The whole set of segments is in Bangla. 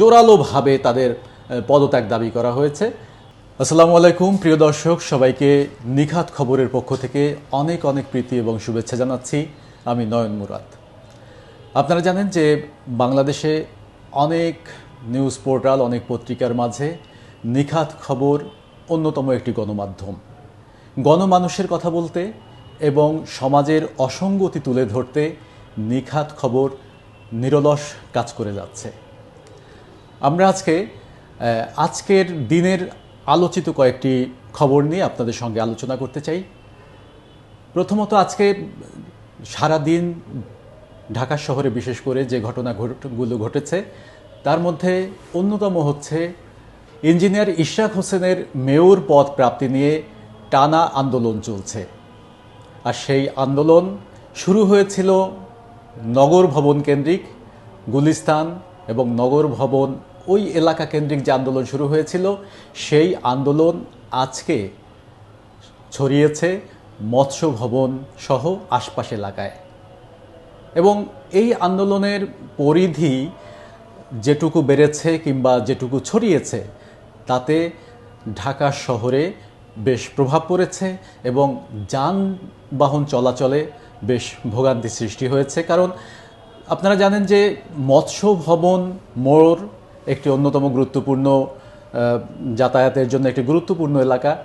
জোরালোভাবে তাদের পদত্যাগ দাবি করা হয়েছে। আসসালামু আলাইকুম, প্রিয় দর্শক, সবাইকে নিখাত খবরের পক্ষ থেকে অনেক অনেক প্রীতি এবং শুভেচ্ছা জানাচ্ছি। আমি নয়ন মুরাদ। আপনারা জানেন যে বাংলাদেশে অনেক নিউজ পোর্টাল, অনেক পত্রিকার মাঝে নিখাত খবর অন্যতম একটি গণমাধ্যম। গণমানুষের কথা বলতে এবং সমাজের অসঙ্গতি তুলে ধরতে নিখাত খবর নিরলস কাজ করে যাচ্ছে। আমরা আজকে আজকের দিনের আলোচিত কয়েকটি খবর নিয়ে আপনাদের সঙ্গে আলোচনা করতে চাই। প্রথমত আজকে সারা দিন ঢাকা শহরে বিশেষ করে যে ঘটনাগুলো ঘটেছে, তার মধ্যে অন্যতম হচ্ছে ইঞ্জিনিয়ার ইশরাক হোসেনের মেয়র পদ প্রাপ্তি নিয়ে টানা আন্দোলন চলছে। আর সেই আন্দোলন শুরু হয়েছিল নগর ভবন কেন্দ্রিক গুলিস্তান এবং নগর ভবন ওই এলাকা কেন্দ্রিক যে আন্দোলন শুরু হয়েছিল, সেই আন্দোলন আজকে ছড়িয়েছে মৎস্য ভবন সহ আশপাশ এলাকায়। এবং এই আন্দোলনের পরিধি যেটুকু বেড়েছে কিংবা যেটুকু ছড়িয়েছে, তাতে ঢাকা শহরে বেশ প্রভাব পড়েছে এবং যানবাহন চলাচলে বেশ ভোগান্তি সৃষ্টি হয়েছে। কারণ আপনারা জানেন যে মৎস্য ভবন মোড় একটি অন্যতম গুরুত্বপূর্ণ যাতায়াতের জন্য একটি গুরুত্বপূর্ণ এলাকা।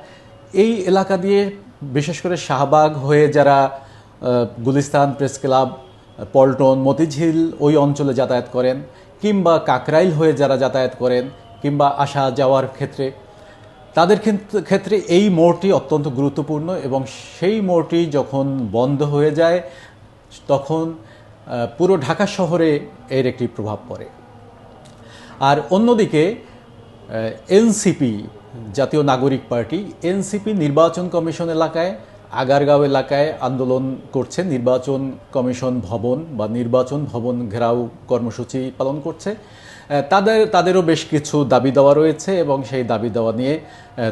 এই এলাকা দিয়ে বিশেষ করে শাহবাগ হয়ে যারা গুলিস্তান প্রেস ক্লাব, পল্টন, মতিঝিল ওই অঞ্চলে যাতায়াত করেন, কিংবা কাকরাইল হয়ে যারা যাতায়াত করেন, কিংবা আসা যাওয়ার ক্ষেত্রে, তাদের ক্ষেত্র- এই মোড়টি অত্যন্ত গুরুত্বপূর্ণ এবং সেই মোড়টি যখন বন্ধ হয়ে যায়, তখন পুরো ঢাকা শহরে এর একটি প্রভাব পড়ে। আর অন্যদিকে এনসিপি, জাতীয় নাগরিক পার্টি, এনসিপি নির্বাচন কমিশন এলাকায়, আগারগাঁও এলাকায় আন্দোলন করছে। নির্বাচন কমিশন ভবন বা নির্বাচন ভবন ঘেরাও কর্মসূচি পালন করছে। তাদের, তাদেরও বেশ কিছু দাবি দেওয়া রয়েছে এবং সেই দাবি দেওয়া নিয়ে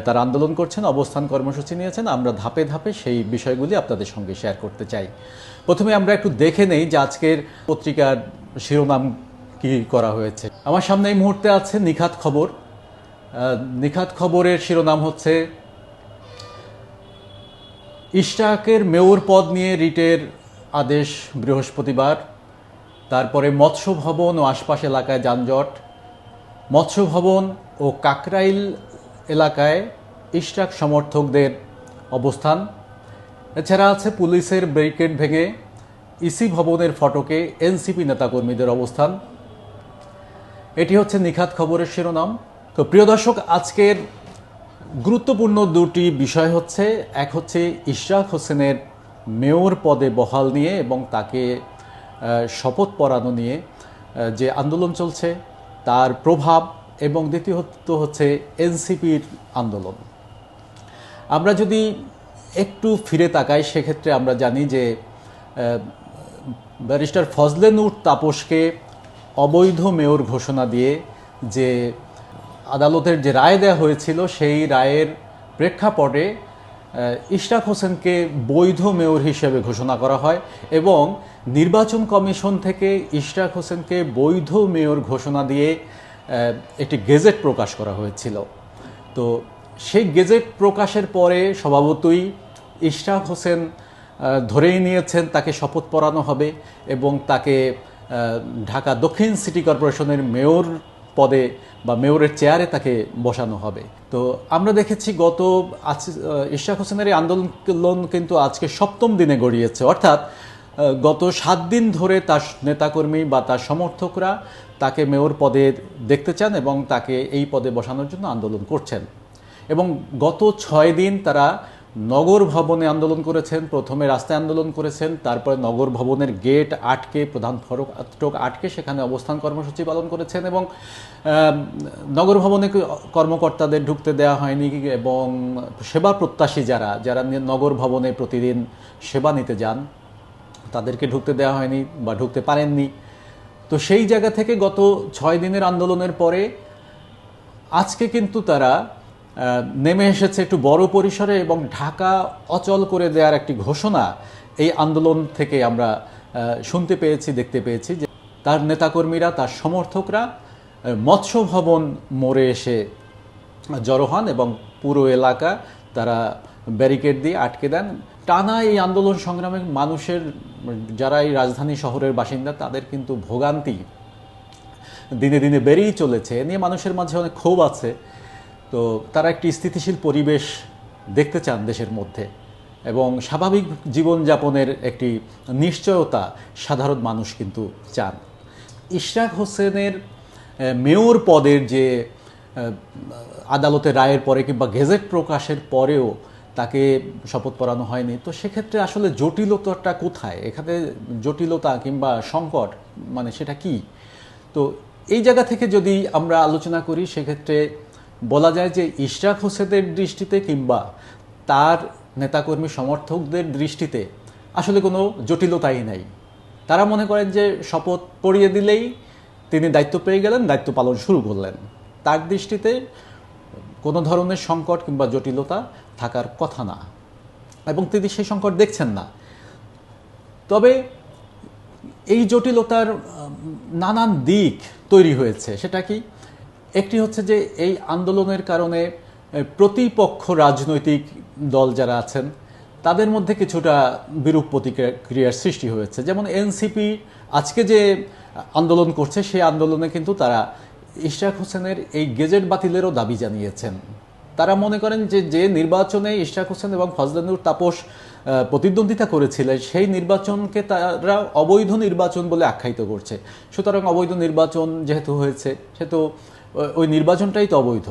তারা আন্দোলন করছেন, অবস্থান কর্মসূচি নিয়েছেন। আমরা ধাপে ধাপে সেই বিষয়গুলি আপনাদের সঙ্গে শেয়ার করতে চাই। প্রথমে আমরা একটু দেখে নেই যে আজকের পত্রিকার শিরোনাম কি করা হয়েছে? আমার সামনে এই মুহূর্তে আছে নিখাত খবর। নিখাত খবরের শিরোনাম হচ্ছে ইশরাকের মেয়র পদ নিয়ে রিটের আদেশ বৃহস্পতিবার। তারপরে মৎস্য ভবন ও আশপাশ এলাকায় যানজট। মৎস্য ভবন ও কাকরাইল এলাকায় ইশরাক সমর্থকদের অবস্থান। এছাড়া আছে পুলিশের ব্যারিকেড ভেঙে, ইসি ভবনের ফটকে এনসিপি নেতাকর্মীদের অবস্থান। এটি হচ্ছে নিখাত খবরের শিরোনাম। তো প্রিয় দর্শক, আজকের গুরুত্বপূর্ণ দুটি বিষয় হচ্ছে, এক হচ্ছে ইশরাক হোসেনের মেয়র পদে বহাল নিয়ে এবং তাকে শপথ পড়ানো নিয়ে যে আন্দোলন চলছে, তার প্রভাব এবং দ্বিতীয়ত হচ্ছে এনসিপির আন্দোলন। আমরা যদি একটু ফিরে তাকাই, সেক্ষেত্রে আমরা জানি যে ব্যারিস্টার ফজলে নূর তাপসকে অবৈধ মেয়র ঘোষণা দিয়ে যে আদালতের যে রায় দেওয়া হয়েছিল, সেই রায়ের প্রেক্ষাপটে ইশরাক হোসেনকে বৈধ মেয়র হিসেবে ঘোষণা করা হয় এবং নির্বাচন কমিশন থেকে ইশরাক হোসেনকে বৈধ মেয়র ঘোষণা দিয়ে একটি গেজেট প্রকাশ করা হয়েছিল। তো সেই গেজেট প্রকাশের পরে স্বভাবতই ইশরাক হোসেন ধরেই নিয়েছেন, তাকে শপথ পড়ানো হবে এবং তাকে ঢাকা দক্ষিণ সিটি কর্পোরেশনের মেয়র পদে বা মেয়রের চেয়ারে তাকে বসানো হবে। তো আমরা দেখেছি গত আজ আহ, ইশরাক হোসেনের এই আন্দোলন কিন্তু আজকে সপ্তম দিনে গড়িয়েছে। অর্থাৎ গত সাত দিন ধরে তার নেতাকর্মী বা তার সমর্থকরা তাকে মেয়র পদে দেখতে চান এবং তাকে এই পদে বসানোর জন্য আন্দোলন করছেন। এবং গত ছয় দিন তারা নগর ভবনে আন্দোলন করেছেন, প্রথমে রাস্তায় আন্দোলন করেছেন, তারপরে নগর ভবনের গেট আটকে, প্রধান ফটক ফটক আটকে সেখানে অবস্থান কর্মসূচি পালন করেছেন এবং নগর ভবনে কর্মকর্তাদের ঢুকতে দেওয়া হয়নি এবং সেবা প্রত্যাশী যারা যারা নগর ভবনে প্রতিদিন সেবা নিতে যান, তাদেরকে ঢুকতে দেওয়া হয়নি বা ঢুকতে পারেননি। তো সেই জায়গা থেকে গত ছয় দিনের আন্দোলনের পরে, আজকে কিন্তু তারা নেমে এসেছে একটু বড় পরিসরে এবং ঢাকা অচল করে দেওয়ার একটি ঘোষণা এই আন্দোলন থেকে আমরা শুনতে পেয়েছি, দেখতে পেয়েছি যে তার নেতাকর্মীরা, তার সমর্থকরা মৎস্য ভবন মোড়ে এসে জড়ো হন এবং পুরো এলাকা তারা ব্যারিকেড দিয়ে আটকে দেন। টানা এই আন্দোলন সংগ্রামে মানুষের, যারা এই রাজধানী শহরের বাসিন্দা, তাদের কিন্তু ভোগান্তি দিনে দিনে বেড়েই চলেছে। এ নিয়ে মানুষের মাঝে অনেক ক্ষোভ আছে। তো তারা একটি স্থিতিশীল পরিবেশ দেখতে চান দেশের মধ্যে এবং স্বাভাবিক জীবনযাপনের একটি নিশ্চয়তা সাধারণ মানুষ কিন্তু চান। ইশরাক হোসেনের মেয়র পদের যে আদালতের রায়ের পরে কিংবা গেজেট প্রকাশের পরেও তাকে শপথ পড়ানো হয়নি। তো সেক্ষেত্রে আসলে জটিলতাটা কোথায়? এখানে জটিলতা কিংবা সংকট মানে সেটা কি? তো এই জায়গা থেকে যদি আমরা আলোচনা করি, সেক্ষেত্রে বলা যায় যে ইশরাক হোসেনের দৃষ্টিতে কিংবা তার নেতাকর্মী সমর্থকদের দৃষ্টিতে আসলে কোনো জটিলতাই নাই। তারা মনে করেন যে শপথ পড়িয়ে দিলেই তিনি দায়িত্ব পেয়ে গেলেন, দায়িত্ব পালন শুরু করলেন। তার দৃষ্টিতে কোনো ধরনের সংকট কিংবা জটিলতা থাকার কথা না। এবং তিনি সেই সংকট দেখছেন না। তবে এই জটিলতার নানান দিক তৈরি হয়েছে। সেটা কি? একটি হচ্ছে যে এই আন্দোলনের কারণে প্রতিপক্ষ রাজনৈতিক দল যারা আছেন, তাদের মধ্যে কিছুটা বিরূপ প্রতিক্রিয়ার সৃষ্টি হয়েছে। যেমন এনসিপি আজকে যে আন্দোলন করছে, সেই আন্দোলনে কিন্তু তারা ইশরাক হোসেনের এই গেজেট বাতিলেরও দাবি জানিয়েছেন। তারা মনে করেন যে যে নির্বাচনে ইশরাক হোসেন এবং ফজলানুর তাপস প্রতিদ্বন্দ্বিতা করেছিলেন, সেই নির্বাচনকে তারা অবৈধ নির্বাচন বলে আখ্যায়িত করছে। সুতরাং অবৈধ নির্বাচন যেহেতু হয়েছে, সেহেতু ওই নির্বাচনটাই তো অবৈধ।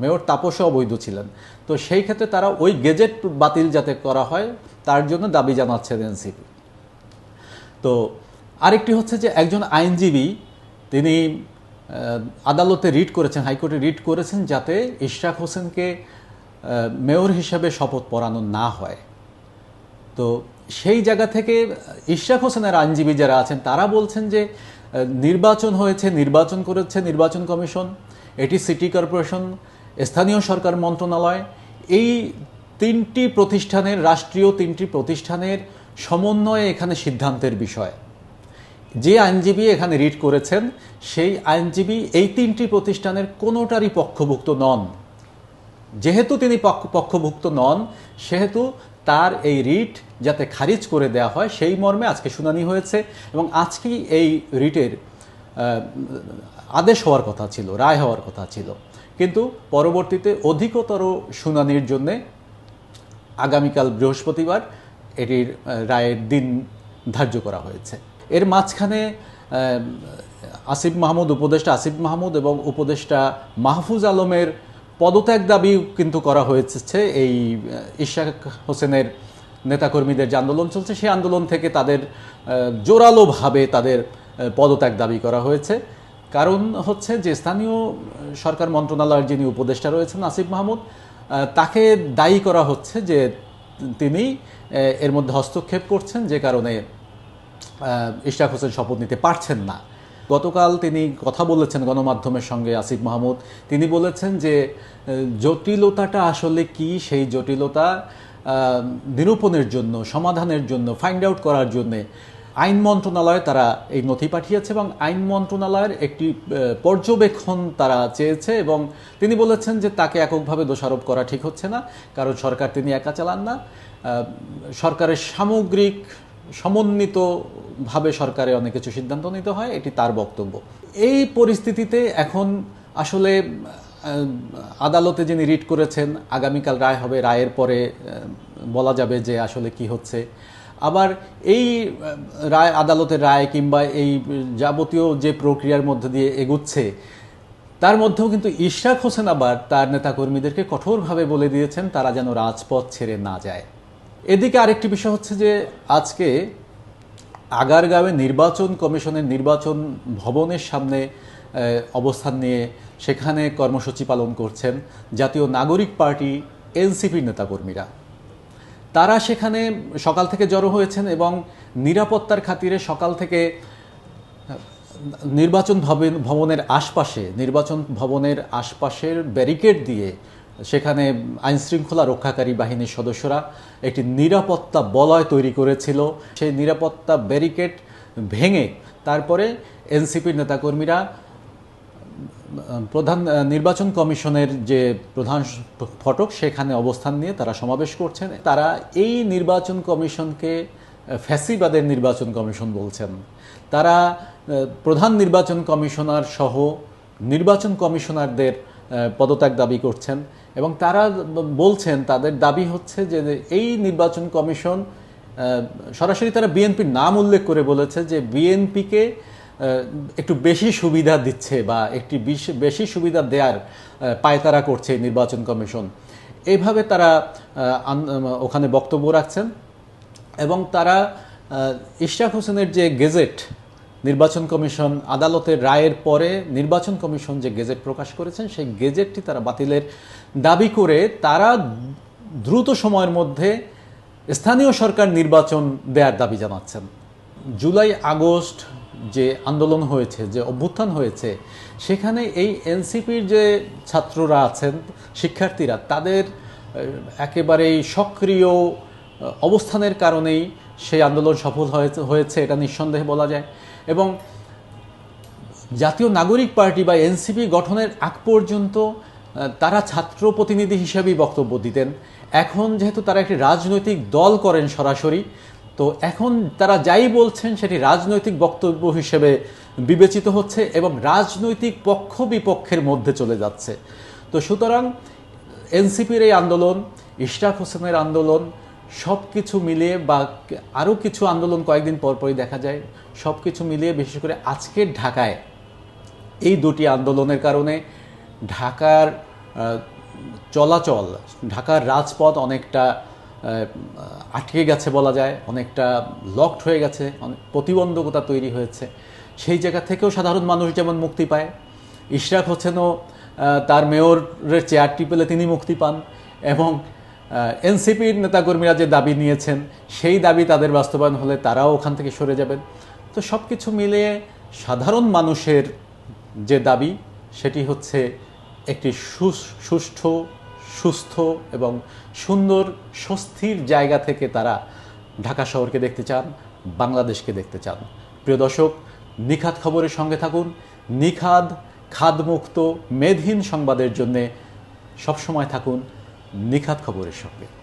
মেয়র তাপসও অবৈধ ছিলেন। তো সেই ক্ষেত্রে তারা ওই গেজেট বাতিল যাতে করা হয়, তার জন্য দাবি জানাচ্ছেন এনসিপি তো আরেকটি হচ্ছে যে একজন আইনজীবী, তিনি আদালতে রিট করেছেন, হাইকোর্টে রিট করেছেন যাতে ইশরাক হোসেনকে মেয়র হিসেবে শপথ পড়ানো না হয়। তো সেই জায়গা থেকে ইশরাক হোসেনের আইনজীবী যারা আছেন, তারা বলছেন যে নির্বাচন হয়েছে, নির্বাচন করেছে নির্বাচন কমিশন, এটি সিটি কর্পোরেশন, স্থানীয় সরকার মন্ত্রণালয়। এই তিনটি প্রতিষ্ঠানের, রাষ্ট্রীয় তিনটি প্রতিষ্ঠানের সমন্বয়ে এখানে সিদ্ধান্তের বিষয়। যে আইনজীবী এখানে রিট করেছেন, সেই আইনজীবী এই তিনটি প্রতিষ্ঠানের কোনোটারই পক্ষভুক্ত নন। যেহেতু তিনি পক্ষ- পক্ষভুক্ত নন, সেহেতু তার এই রিট যাতে খারিজ করে দেওয়া হয়, সেই মর্মে আজকে শুনানি হয়েছে এবং আজকেই এই রিটের আদেশ হওয়ার কথা ছিল, রায় হওয়ার কথা ছিল। কিন্তু পরবর্তীতে অধিকতর শুনানির জন্যে আগামীকাল বৃহস্পতিবার এটির রায়ের দিন ধার্য করা হয়েছে। এর মাঝখানে আসিফ মাহমুদ, উপদেষ্টা আসিফ মাহমুদ এবং উপদেষ্টা মাহফুজ আলমের পদত্যাগ দাবি কিন্তু করা হয়েছে এই ইশাক হোসেনের নেতাকর্মীদের যে আন্দোলন চলছে সেই আন্দোলন থেকে তাদের জোরালোভাবে তাদের পদত্যাগ দাবি করা হয়েছে। কারণ হচ্ছে যে স্থানীয় সরকার মন্ত্রণালয়ের যিনি উপদেষ্টা রয়েছেন আসিফ মাহমুদ তাকে দায়ী করা হচ্ছে যে তিনি এর মধ্যে হস্তক্ষেপ করছেন যে কারণে আহ, ইশরাক হোসেন শপথ নিতে পারছেন না। গতকাল তিনি কথা বলেছেন গণমাধ্যমের সঙ্গে আসিফ মাহমুদ। তিনি বলেছেন যে জটিলতাটা আসলে কি? সেই জটিলতা নিরূপণের জন্য, সমাধানের জন্য ফাইন্ড আউট করার জন্যে। আইন মন্ত্রণালয়ে তারা এই নথি পাঠিয়েছে এবং আইন মন্ত্রণালয়ের একটি পর্যবেক্ষণ তারা চেয়েছে এবং তিনি বলেছেন যে, তাকে এককভাবে দোষারোপ করা ঠিক হচ্ছে না। কারণ সরকার তিনি একা চালান না। সরকারের সামগ্রিক সমন্বিতভাবে সরকারে অনেক কিছু সিদ্ধান্ত নিতে হয়, এটি তার বক্তব্য। এই পরিস্থিতিতে এখন আসলে আদালতে যিনি রিট করেছেন, আগামীকাল রায় হবে, রায়ের পরে বলা যাবে যে আসলে কি হচ্ছে। আবার এই রায়, আদালতের রায় কিংবা এই যাবতীয় যে প্রক্রিয়ার মধ্যে দিয়ে এগুচ্ছে, তার মধ্যেও কিন্তু ইশরাক হোসেন আবার তার নেতাকর্মীদেরকে কঠোরভাবে বলে দিয়েছেন, তারা যেন রাজপথ ছেড়ে না যায়। এদিকে আরেকটি বিষয় হচ্ছে যে আজকে আগারগাঁওয়ে নির্বাচন কমিশনের নির্বাচন ভবনের সামনে অবস্থান নিয়ে সেখানে কর্মসূচি পালন করছেন জাতীয় নাগরিক পার্টি এনসিপির নেতাকর্মীরা। তারা সেখানে সকাল থেকে জড়ো হয়েছেন এবং নিরাপত্তার খাতিরে সকাল থেকে নির্বাচন ভবন, ভবনের আশপাশে, নির্বাচন ভবনের আশপাশের ব্যারিকেড দিয়ে সেখানে আইন শৃঙ্খলা রক্ষাকারী বাহিনীর সদস্যরা একটি নিরাপত্তা বলয় তৈরি করেছিল। সেই নিরাপত্তা ব্যারিকেড ভেঙে তারপরে এনসিপির নেতাকর্মীরা প্রধান নির্বাচন কমিশনের যে প্রধান ফটক সেখানে অবস্থান নিয়ে তারা সমাবেশ করছেন। তারা এই নির্বাচন কমিশনকে ফ্যাসিবাদের নির্বাচন কমিশন বলছেন। তারা প্রধান নির্বাচন কমিশনার সহ নির্বাচন কমিশনারদের পদত্যাগ দাবি করছেন এবং তারা বলছেন, তাদের দাবি হচ্ছে যে এই নির্বাচন কমিশন সরাসরি তারা বিএনপির নাম উল্লেখ করে বলেছে যে বিএনপিকে একটু বেশি সুবিধা দিচ্ছে বা একটি বিশ- সুবিধা দেওয়ার পায়তারা করছে নির্বাচন কমিশন। এইভাবে তারা ওখানে বক্তব্য রাখছেন এবং তারা ইশরাক হোসেনের যে গেজেট নির্বাচন কমিশন আদালতের রায়ের পরে নির্বাচন কমিশন যে গেজেট প্রকাশ করেছেন, সেই গেজেটটি তারা বাতিলের দাবি করে তারা দ্রুত সময়ের মধ্যে স্থানীয় সরকার নির্বাচন দেওয়ার দাবি জানাচ্ছেন। জুলাই আগস্ট যে আন্দোলন হয়েছে, যে অভ্যুত্থান হয়েছে, সেখানে এই এনসিপির যে ছাত্ররা আছেন, শিক্ষার্থীরা, তাদের একেবারেই সক্রিয় অবস্থানের কারণেই সেই আন্দোলন সফল হয়েছে, এটা নিঃসন্দেহে বলা যায়। এবং জাতীয় নাগরিক পার্টি বা এনসিপি গঠনের আগ পর্যন্ত তারা ছাত্র প্রতিনিধি হিসেবেই বক্তব্য দিতেন। এখন যেহেতু তারা একটি রাজনৈতিক দল করেন সরাসরি, তো এখন তারা যাই বলছেন সেটি রাজনৈতিক বক্তব্য হিসেবে বিবেচিত হচ্ছে এবং রাজনৈতিক পক্ষ বিপক্ষের মধ্যে চলে যাচ্ছে। তো সুতরাং এনসিপির এই আন্দোলন, ইশরাক হোসেনের আন্দোলন সব কিছু মিলিয়ে বা আরও কিছু আন্দোলন কয়েকদিন পরপরই দেখা যায় সব কিছু মিলিয়ে বিশেষ করে আজকের ঢাকায় এই দুটি আন্দোলনের কারণে ঢাকার চলাচল, ঢাকার রাজপথ অনেকটা আটকে গেছে বলা যায়, অনেকটা লকড হয়ে গেছে, অনেক প্রতিবন্ধকতা তৈরি হয়েছে। সেই জায়গা থেকেও সাধারণ মানুষ যেমন মুক্তি পায়। ইশরাক হোসেনও তার মেয়রের চেয়ারটি পেলে তিনি মুক্তি পান এবং এনসিপির নেতাকর্মীরা যে দাবি নিয়েছেন, সেই দাবি তাদের বাস্তবায়ন হলে তারাও ওখান থেকে সরে যাবেন। তো সব কিছু মিলিয়ে সাধারণ মানুষের যে দাবি, সেটি হচ্ছে একটি সুষ্ঠু, সুস্থ এবং সুন্দর, স্বস্তির জায়গা থেকে তারা ঢাকা শহরকে দেখতে চান, বাংলাদেশকে দেখতে চান। প্রিয় দর্শক নিখাদ খবরের সঙ্গে থাকুন। নিখাদ খাদমুক্ত মেধহীন সংবাদের জন্যে সবসময় থাকুন। নিখাত খবরের সঙ্গে